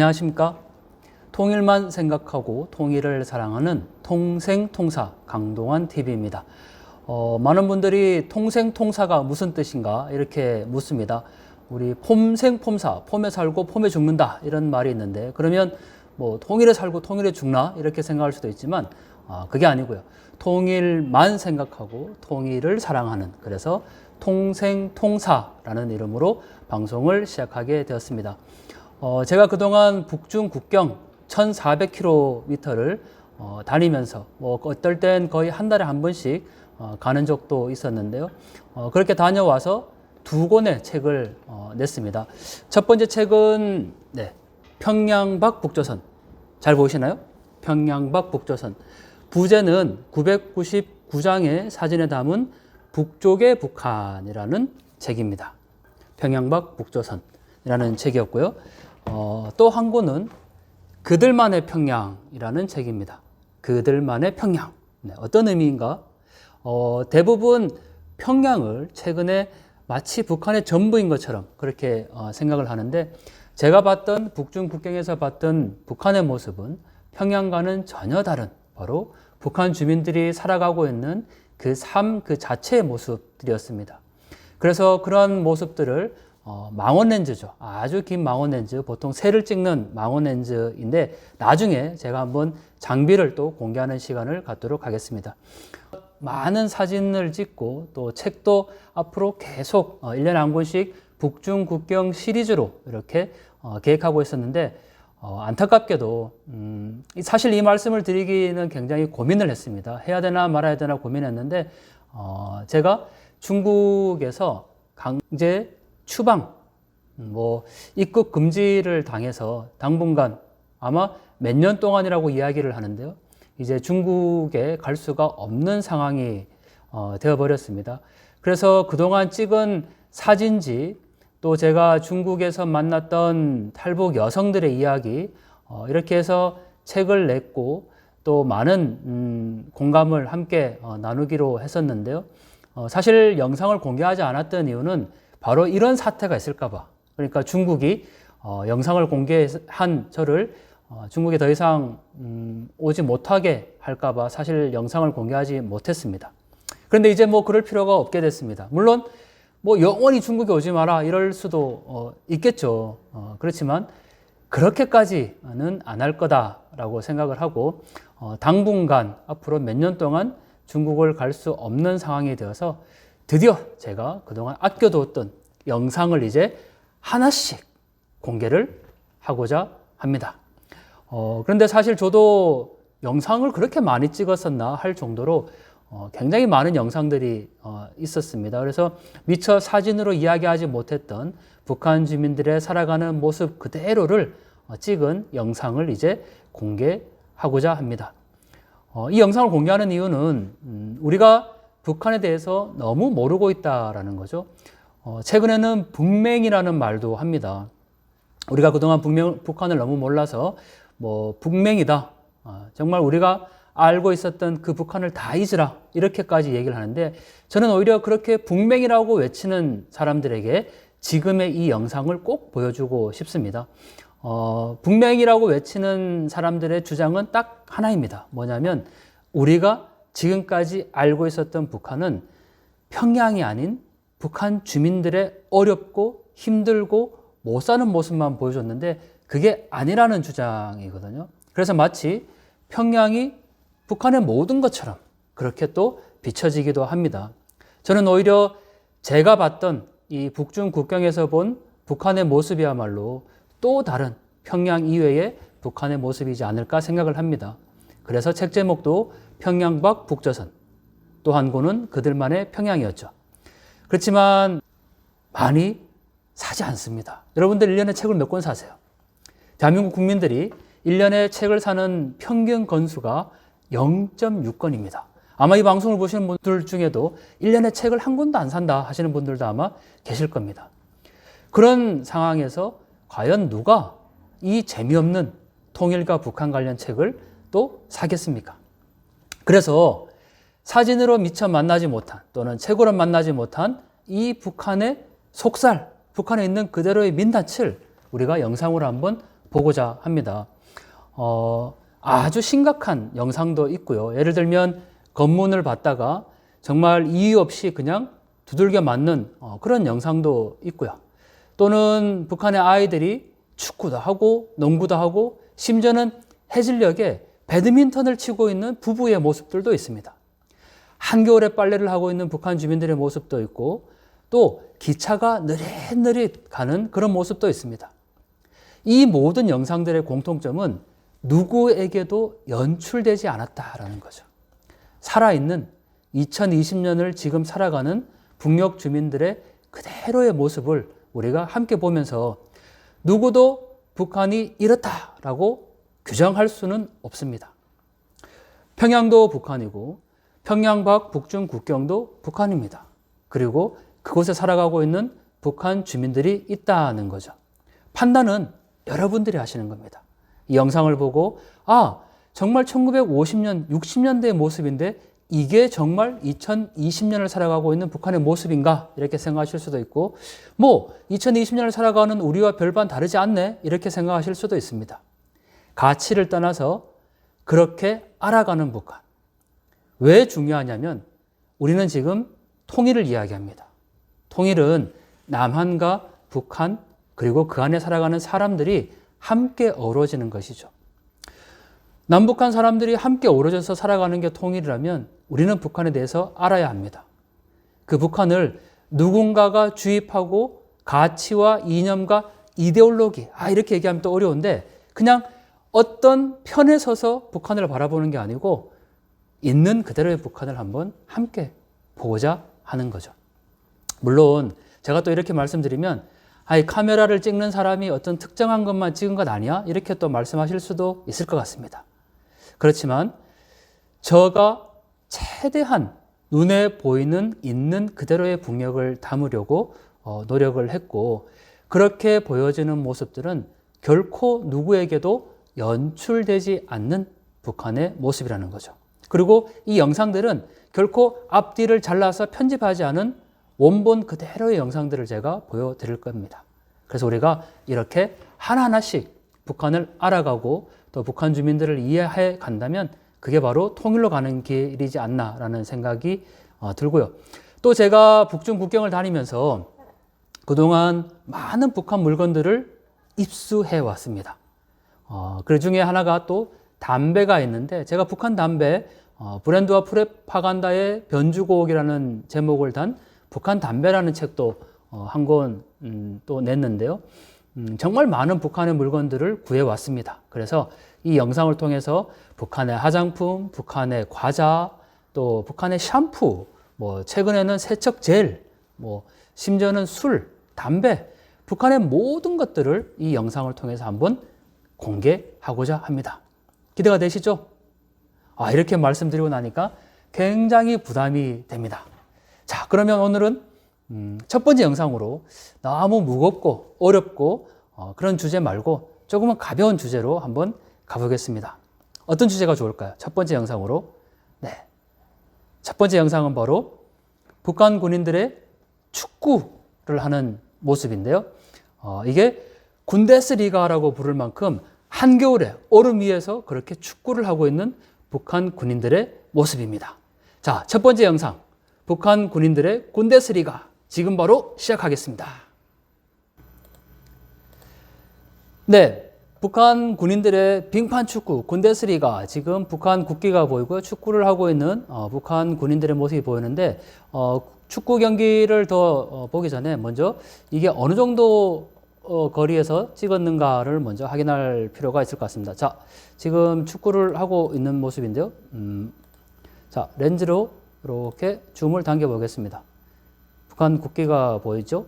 안녕하십니까? 통일만 생각하고 통일을 사랑하는 통생통사 강동원 TV입니다. 어, 많은 분들이 통생통사가 무슨 뜻인가 이렇게 묻습니다. 우리 폼생폼사, 폼에 살고 폼에 죽는다 이런 말이 있는데 그러면 뭐 통일에 살고 통일에 죽나 이렇게 생각할 수도 있지만 아, 그게 아니고요. 통일만 생각하고 통일을 사랑하는 그래서 통생통사라는 이름으로 방송을 시작하게 되었습니다. 어, 제가 그동안 북중 국경 1,400km를 어, 다니면서 뭐 어떨 땐 거의 한 달에 한 번씩 어, 가는 적도 있었는데요. 어, 그렇게 다녀와서 두 권의 책을 어, 냈습니다. 첫 번째 책은 네, 평양박 북조선 잘 보이시나요? 평양박 북조선 부제는 999장의 사진에 담은 북쪽의 북한이라는 책입니다. 평양박 북조선이라는 책이었고요. 어, 또 한 권은 그들만의 평양이라는 책입니다. 그들만의 평양. 네, 어떤 의미인가? 어, 대부분 평양을 최근에 마치 북한의 전부인 것처럼 그렇게 어, 생각을 하는데 제가 봤던 북중 국경에서 봤던 북한의 모습은 평양과는 전혀 다른 바로 북한 주민들이 살아가고 있는 그 삶그 자체의 모습들이었습니다. 그래서 그런 모습들을 어, 망원 렌즈죠. 아주 긴 망원 렌즈, 보통 새를 찍는 망원 렌즈인데 나중에 제가 한번 장비를 또 공개하는 시간을 갖도록 하겠습니다. 많은 사진을 찍고 또 책도 앞으로 계속 어, 1년에 한 권씩 북중 국경 시리즈로 이렇게 어, 계획하고 있었는데 어, 안타깝게도 음, 사실 이 말씀을 드리기는 굉장히 고민을 했습니다. 해야 되나 말아야 되나 고민했는데 어, 제가 중국에서 강제 추방, 음, 뭐 입국 금지를 당해서 당분간 아마 몇 년 동안이라고 이야기를 하는데요. 이제 중국에 갈 수가 없는 상황이 어, 되어버렸습니다. 그래서 그동안 찍은 사진지 또 제가 중국에서 만났던 탈북 여성들의 이야기 어, 이렇게 해서 책을 냈고 또 많은 음, 공감을 함께 어, 나누기로 했었는데요. 어, 사실 영상을 공개하지 않았던 이유는 바로 이런 사태가 있을까봐. 그러니까 중국이 어, 영상을 공개한 저를 어, 중국에 더 이상 음, 오지 못하게 할까봐 사실 영상을 공개하지 못했습니다. 그런데 이제 뭐 그럴 필요가 없게 됐습니다. 물론 뭐 영원히 중국에 오지 마라 이럴 수도 어, 있겠죠. 어, 그렇지만 그렇게까지는 안 할 거다라고 생각을 하고 어, 당분간 앞으로 몇 년 동안 중국을 갈 수 없는 상황이 되어서 드디어 제가 그동안 아껴두었던 영상을 이제 하나씩 공개를 하고자 합니다. 어, 그런데 사실 저도 영상을 그렇게 많이 찍었었나 할 정도로 어, 굉장히 많은 영상들이 어, 있었습니다. 그래서 미처 사진으로 이야기하지 못했던 북한 주민들의 살아가는 모습 그대로를 어, 찍은 영상을 이제 공개하고자 합니다. 어, 이 영상을 공개하는 이유는 음, 우리가 북한에 대해서 너무 모르고 있다라는 거죠. 어, 최근에는 북맹이라는 말도 합니다. 우리가 그동안 북명, 북한을 너무 몰라서 뭐 북맹이다. 어, 정말 우리가 알고 있었던 그 북한을 다 잊으라. 이렇게까지 얘기를 하는데 저는 오히려 그렇게 북맹이라고 외치는 사람들에게 지금의 이 영상을 꼭 보여주고 싶습니다. 어, 북맹이라고 외치는 사람들의 주장은 딱 하나입니다. 뭐냐면 우리가 지금까지 알고 있었던 북한은 평양이 아닌 북한 주민들의 어렵고 힘들고 못 사는 모습만 보여줬는데 그게 아니라는 주장이거든요. 그래서 마치 평양이 북한의 모든 것처럼 그렇게 또 비춰지기도 합니다. 저는 오히려 제가 봤던 이 북중 국경에서 본 북한의 모습이야말로 또 다른 평양 이외의 북한의 모습이지 않을까 생각을 합니다. 그래서 책 제목도 평양박 북조선. 또한 권은 그들만의 평양이었죠. 그렇지만 많이 사지 않습니다. 여러분들 1년에 책을 몇 권 사세요? 대한민국 국민들이 1년에 책을 사는 평균 건수가 0.6건입니다. 아마 이 방송을 보시는 분들 중에도 1년에 책을 한 권도 안 산다 하시는 분들도 아마 계실 겁니다. 그런 상황에서 과연 누가 이 재미없는 통일과 북한 관련 책을 또 사겠습니까? 그래서 사진으로 미처 만나지 못한 또는 책으로 만나지 못한 이 북한의 속살, 북한에 있는 그대로의 민낯을 우리가 영상으로 한번 보고자 합니다. 어, 아주 심각한 영상도 있고요. 예를 들면 검문을 받다가 정말 이유 없이 그냥 두들겨 맞는 어, 그런 영상도 있고요. 또는 북한의 아이들이 축구도 하고 농구도 하고 심지어는 해질녘에 배드민턴을 치고 있는 부부의 모습들도 있습니다. 한겨울에 빨래를 하고 있는 북한 주민들의 모습도 있고 또 기차가 느릿느릿 가는 그런 모습도 있습니다. 이 모든 영상들의 공통점은 누구에게도 연출되지 않았다라는 거죠. 살아있는 2020년을 지금 살아가는 북녘 주민들의 그대로의 모습을 우리가 함께 보면서 누구도 북한이 이렇다라고 규정할 수는 없습니다. 평양도 북한이고 평양 밖 북중 국경도 북한입니다. 그리고 그곳에 살아가고 있는 북한 주민들이 있다는 거죠. 판단은 여러분들이 하시는 겁니다. 이 영상을 보고 아 정말 1950년, 60년대의 모습인데 이게 정말 2020년을 살아가고 있는 북한의 모습인가 이렇게 생각하실 수도 있고 뭐 2020년을 살아가는 우리와 별반 다르지 않네 이렇게 생각하실 수도 있습니다. 가치를 떠나서 그렇게 알아가는 북한. 왜 중요하냐면 우리는 지금 통일을 이야기합니다. 통일은 남한과 북한 그리고 그 안에 살아가는 사람들이 함께 어우러지는 것이죠. 남북한 사람들이 함께 어우러져서 살아가는 게 통일이라면 우리는 북한에 대해서 알아야 합니다. 그 북한을 누군가가 주입하고 가치와 이념과 이데올로기, 아, 이렇게 얘기하면 또 어려운데 그냥 어떤 편에 서서 북한을 바라보는 게 아니고 있는 그대로의 북한을 한번 함께 보고자 하는 거죠. 물론 제가 또 이렇게 말씀드리면 아이 카메라를 찍는 사람이 어떤 특정한 것만 찍은 것 아니야? 이렇게 또 말씀하실 수도 있을 것 같습니다. 그렇지만 저가 최대한 눈에 보이는 있는 그대로의 북녘을 담으려고 어, 노력을 했고 그렇게 보여지는 모습들은 결코 누구에게도 연출되지 않는 북한의 모습이라는 거죠. 그리고 이 영상들은 결코 앞뒤를 잘라서 편집하지 않은 원본 그대로의 영상들을 제가 보여드릴 겁니다. 그래서 우리가 이렇게 하나하나씩 북한을 알아가고 또 북한 주민들을 이해해 간다면 그게 바로 통일로 가는 길이지 않나라는 생각이 어, 들고요. 또 제가 북중 국경을 다니면서 그동안 많은 북한 물건들을 입수해 왔습니다. 어, 그 중에 하나가 또 담배가 있는데 제가 북한 담배 어, 브랜드와 프레파간다의 변주곡이라는 제목을 단 북한 담배라는 책도 어, 한권 음, 또 냈는데요. 음, 정말 많은 북한의 물건들을 구해 왔습니다. 그래서 이 영상을 통해서 북한의 화장품, 북한의 과자, 또 북한의 샴푸, 뭐 최근에는 세척 젤, 뭐 심지어는 술, 담배, 북한의 모든 것들을 이 영상을 통해서 한번 공개하고자 합니다. 기대가 되시죠? 아, 이렇게 말씀드리고 나니까 굉장히 부담이 됩니다. 자, 그러면 오늘은 음, 첫 번째 영상으로 너무 무겁고 어렵고 어, 그런 주제 말고 조금은 가벼운 주제로 한번 가보겠습니다. 어떤 주제가 좋을까요? 첫 번째 영상으로. 네. 첫 번째 영상은 바로 북한 군인들의 축구를 하는 모습인데요. 어, 이게 군대스리가라고 부를 만큼 한겨울에 얼음 위에서 그렇게 축구를 하고 있는 북한 군인들의 모습입니다. 자, 첫 번째 영상. 북한 군인들의 군대스리가 지금 바로 시작하겠습니다. 네. 북한 군인들의 빙판 축구 군대스리가 지금 북한 국기가 보이고 축구를 하고 있는 어, 북한 군인들의 모습이 보이는데 어, 축구 경기를 더 어, 보기 전에 먼저 이게 어느 정도 어, 거리에서 찍었는가를 먼저 확인할 필요가 있을 것 같습니다. 자, 지금 축구를 하고 있는 모습인데요. 음, 자, 렌즈로 이렇게 줌을 당겨 보겠습니다. 북한 국기가 보이죠?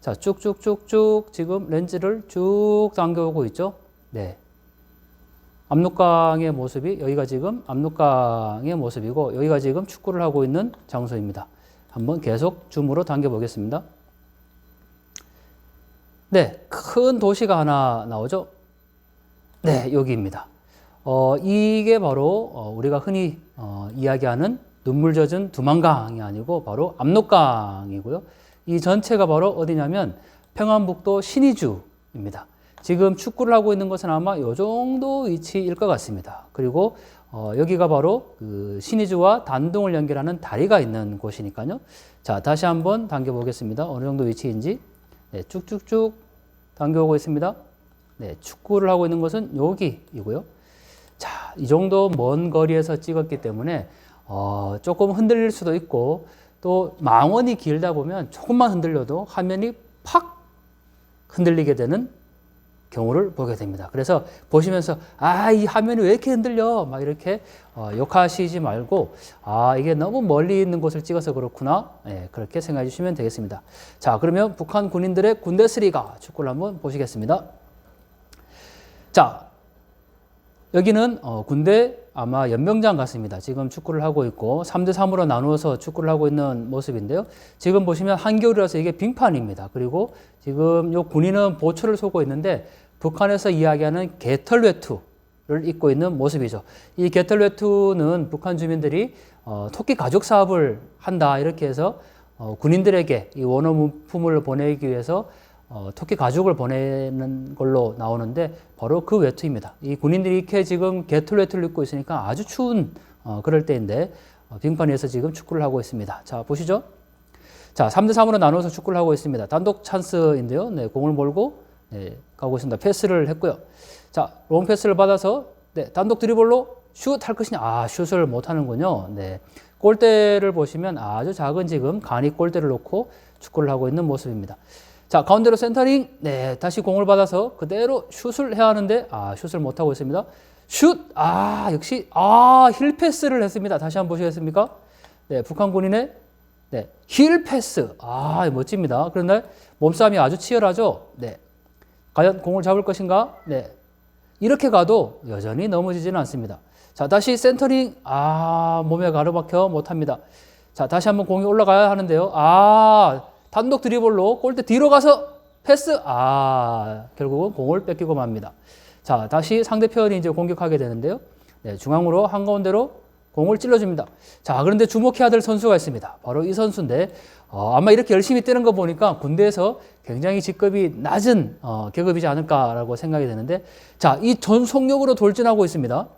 자, 쭉쭉쭉쭉 지금 렌즈를 쭉 당겨오고 있죠? 네. 압록강의 모습이 여기가 지금 압록강의 모습이고 여기가 지금 축구를 하고 있는 장소입니다. 한번 계속 줌으로 당겨 보겠습니다. 네, 큰 도시가 하나 나오죠? 네, 여기입니다. 어, 이게 바로 어, 우리가 흔히 어, 이야기하는 눈물 젖은 두만강이 아니고 바로 압록강이고요. 이 전체가 바로 어디냐면 평안북도 신의주입니다. 지금 축구를 하고 있는 것은 아마 이 정도 위치일 것 같습니다. 그리고 어, 여기가 바로 그 신의주와 단동을 연결하는 다리가 있는 곳이니까요. 자, 다시 한번 당겨 보겠습니다. 어느 정도 위치인지. 네, 쭉쭉쭉 당겨오고 있습니다. 네, 축구를 하고 있는 것은 여기이고요. 자, 이 정도 먼 거리에서 찍었기 때문에 어, 조금 흔들릴 수도 있고 또 망원이 길다 보면 조금만 흔들려도 화면이 팍 흔들리게 되는 경우를 보게 됩니다. 그래서 보시면서 아, 이 화면이 왜 이렇게 흔들려? 막 이렇게 어, 욕하시지 말고 아, 이게 너무 멀리 있는 곳을 찍어서 그렇구나. 예, 그렇게 생각해 주시면 되겠습니다. 자, 그러면 북한 군인들의 군대 쓰리가 축구를 한번 보시겠습니다. 자, 여기는 어, 군대 아마 연명장 같습니다. 지금 축구를 하고 있고 3대 3으로 나누어서 축구를 하고 있는 모습인데요. 지금 보시면 한겨울이라서 이게 빙판입니다. 그리고 지금 요 군인은 보초를 쏘고 있는데 북한에서 이야기하는 개털 외투를 입고 있는 모습이죠. 이 개털 외투는 북한 주민들이 어, 토끼 가죽 사업을 한다 이렇게 해서 어, 군인들에게 이 원어품을 보내기 위해서 어, 토끼 가죽을 보내는 걸로 나오는데 바로 그 외투입니다. 이 군인들이 이렇게 지금 개털 외투를 입고 있으니까 아주 추운 어, 그럴 때인데 어, 빙판 위에서 지금 축구를 하고 있습니다. 자 보시죠. 자 3대 3으로 나눠서 축구를 하고 있습니다. 단독 찬스인데요. 네, 공을 몰고 네, 가고 있습니다. 패스를 했고요. 자 롱 패스를 받아서 네, 단독 드리블로 슛 할 것이냐? 아 슛을 못 하는군요. 네. 골대를 보시면 아주 작은 지금 간이 골대를 놓고 축구를 하고 있는 모습입니다. 자, 가운데로 센터링. 네, 다시 공을 받아서 그대로 슛을 해야 하는데, 아, 슛을 못하고 있습니다. 슛! 아, 역시, 아, 힐 패스를 했습니다. 다시 한번 보시겠습니까? 네, 북한 군인의, 네, 힐 패스. 아, 멋집니다. 그런데 몸싸움이 아주 치열하죠? 네. 과연 공을 잡을 것인가? 네. 이렇게 가도 여전히 넘어지지는 않습니다. 자, 다시 센터링. 아, 몸에 가로막혀 못합니다. 자, 다시 한번 공이 올라가야 하는데요. 아, 단독 드리블로 골대 뒤로 가서 패스. 아, 결국은 공을 뺏기고 맙니다. 자, 다시 상대편이 이제 공격하게 되는데요. 네, 중앙으로 한가운데로 공을 찔러줍니다. 자, 그런데 주목해야 될 선수가 있습니다. 바로 이 선수인데, 어, 아마 이렇게 열심히 뛰는 거 보니까 군대에서 굉장히 직급이 낮은 어, 계급이지 않을까라고 생각이 되는데, 자, 이 전속력으로 돌진하고 있습니다.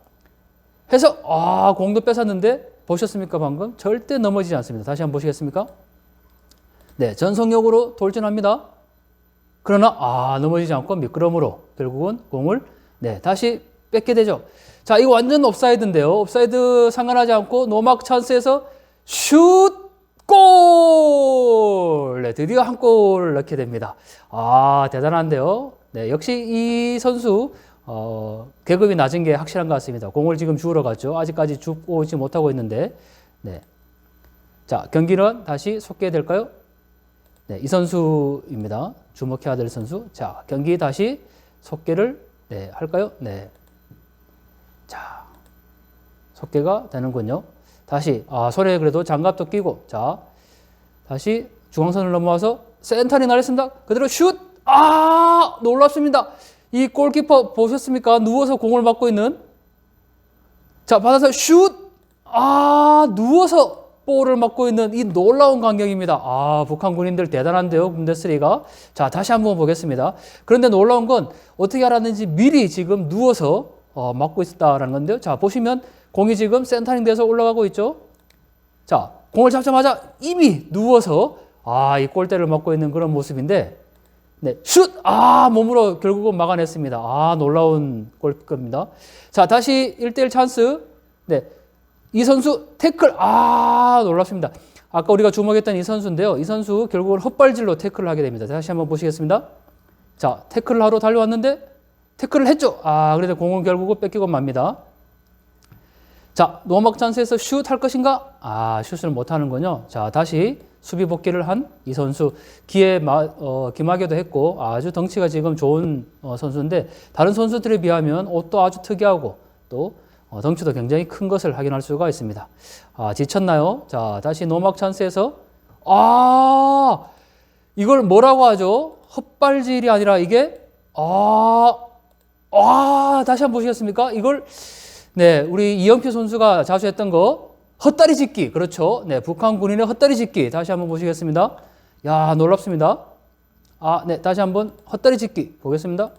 해서, 아, 공도 뺏었는데, 보셨습니까, 방금? 절대 넘어지지 않습니다. 다시 한번 보시겠습니까? 네, 전속력으로 돌진합니다. 그러나 아 넘어지지 않고 미끄럼으로 결국은 공을 네 다시 뺏게 되죠. 자 이거 완전 옵사이드인데요. 옵사이드 상관하지 않고 노막 찬스에서 슛 골! 네, 드디어 한 골을 넣게 됩니다. 아 대단한데요. 네, 역시 이 선수 어, 계급이 낮은 게 확실한 것 같습니다. 공을 지금 주우러 갔죠. 아직까지 주고 오지 못하고 있는데 네. 자 경기는 다시 속개될까요? 네, 이 선수입니다. 주목해야 될 선수. 자, 경기 다시 속개를 네, 할까요? 네. 자, 속개가 되는군요. 다시 아, 손에 그래도 장갑도 끼고 자, 다시 중앙선을 넘어와서 센터링 날렸습니다. 그대로 슛! 아, 놀랍습니다. 이 골키퍼 보셨습니까? 누워서 공을 맞고 있는 자, 받아서 슛! 아, 누워서 볼을 맞고 있는 이 놀라운 광경입니다. 아, 북한 군인들 대단한데요, 군대3가. 자, 다시 한번 보겠습니다. 그런데 놀라운 건 어떻게 알았는지 미리 지금 누워서 어, 맞고 있었다라는 건데요. 자, 보시면 공이 지금 센터링 돼서 올라가고 있죠. 자, 공을 잡자마자 이미 누워서 아, 이 골대를 맞고 있는 그런 모습인데 네, 슛! 아, 몸으로 결국은 막아냈습니다. 아, 놀라운 골입니다. 자, 다시 1대1 찬스. 네, 이 선수 태클 아 놀랍습니다. 아까 우리가 주목했던 이 선수인데요. 이 선수 결국은 헛발질로 태클을 하게 됩니다. 다시 한번 보시겠습니다. 자 태클을 하러 달려왔는데 태클을 했죠. 아 그래도 공은 결국은 뺏기고 맙니다. 자 노막 찬스에서 슛 할 것인가? 아 슛을 못 하는군요. 자 다시 수비 복귀를 한 이 선수 기에 마, 어, 기마개도 했고 아주 덩치가 지금 좋은 어, 선수인데 다른 선수들에 비하면 옷도 아주 특이하고 또 어, 덩치도 굉장히 큰 것을 확인할 수가 있습니다. 아, 지쳤나요? 자, 다시 노막 찬스에서 아, 이걸 뭐라고 하죠? 헛발질이 아니라 이게 아, 아, 다시 한번 보시겠습니까? 이걸 네, 우리 이영표 선수가 자주 했던 거 헛다리 짚기. 그렇죠. 네, 북한 군인의 헛다리 짚기. 다시 한번 보시겠습니다. 야, 놀랍습니다. 아, 네, 다시 한번 헛다리 짚기 보겠습니다.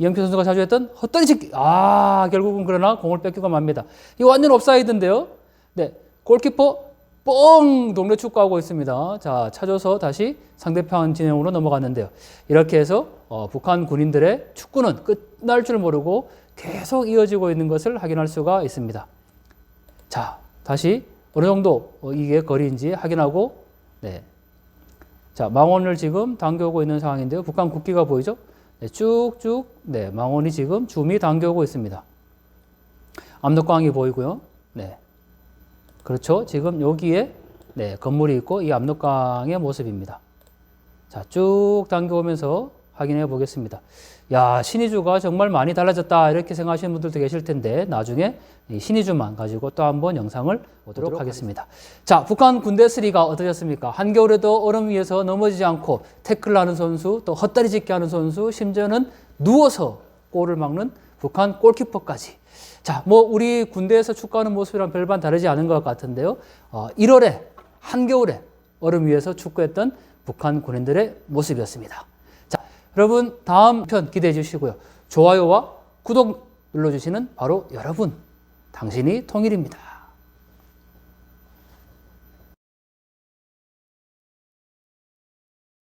이영표 선수가 자주 했던 헛다리 짚기. 아, 결국은 그러나 공을 뺏기고 맙니다. 이 완전 옵사이드인데요. 네. 골키퍼 뻥 동네 축구하고 있습니다. 자, 찾아서 다시 상대편 진영으로 넘어갔는데요. 이렇게 해서 어, 북한 군인들의 축구는 끝날 줄 모르고 계속 이어지고 있는 것을 확인할 수가 있습니다. 자, 다시 어느 정도 어, 이게 거리인지 확인하고 네. 자, 망원을 지금 당겨오고 있는 상황인데요. 북한 국기가 보이죠? 네, 쭉쭉 네, 망원이 지금 줌이 당겨오고 있습니다. 압록강이 보이고요. 네. 그렇죠. 지금 여기에 네, 건물이 있고 이 압록강의 모습입니다. 자, 쭉 당겨오면서 확인해 보겠습니다. 야, 신의주가 정말 많이 달라졌다. 이렇게 생각하시는 분들도 계실 텐데, 나중에 이 신의주만 가지고 또 한번 영상을 보도록 하겠습니다. 자, 북한 군대 쓰리가 어떠셨습니까? 한겨울에도 얼음 위에서 넘어지지 않고 태클 하는 선수, 또 헛다리 짚기 하는 선수, 심지어는 누워서 골을 막는 북한 골키퍼까지. 자, 뭐 우리 군대에서 축구하는 모습이랑 별반 다르지 않은 것 같은데요. 어, 1월에 한겨울에 얼음 위에서 축구했던 북한 군인들의 모습이었습니다. 자, 여러분 다음 편 기대해 주시고요. 좋아요와 구독 눌러주시는 바로 여러분, 당신이 통일입니다.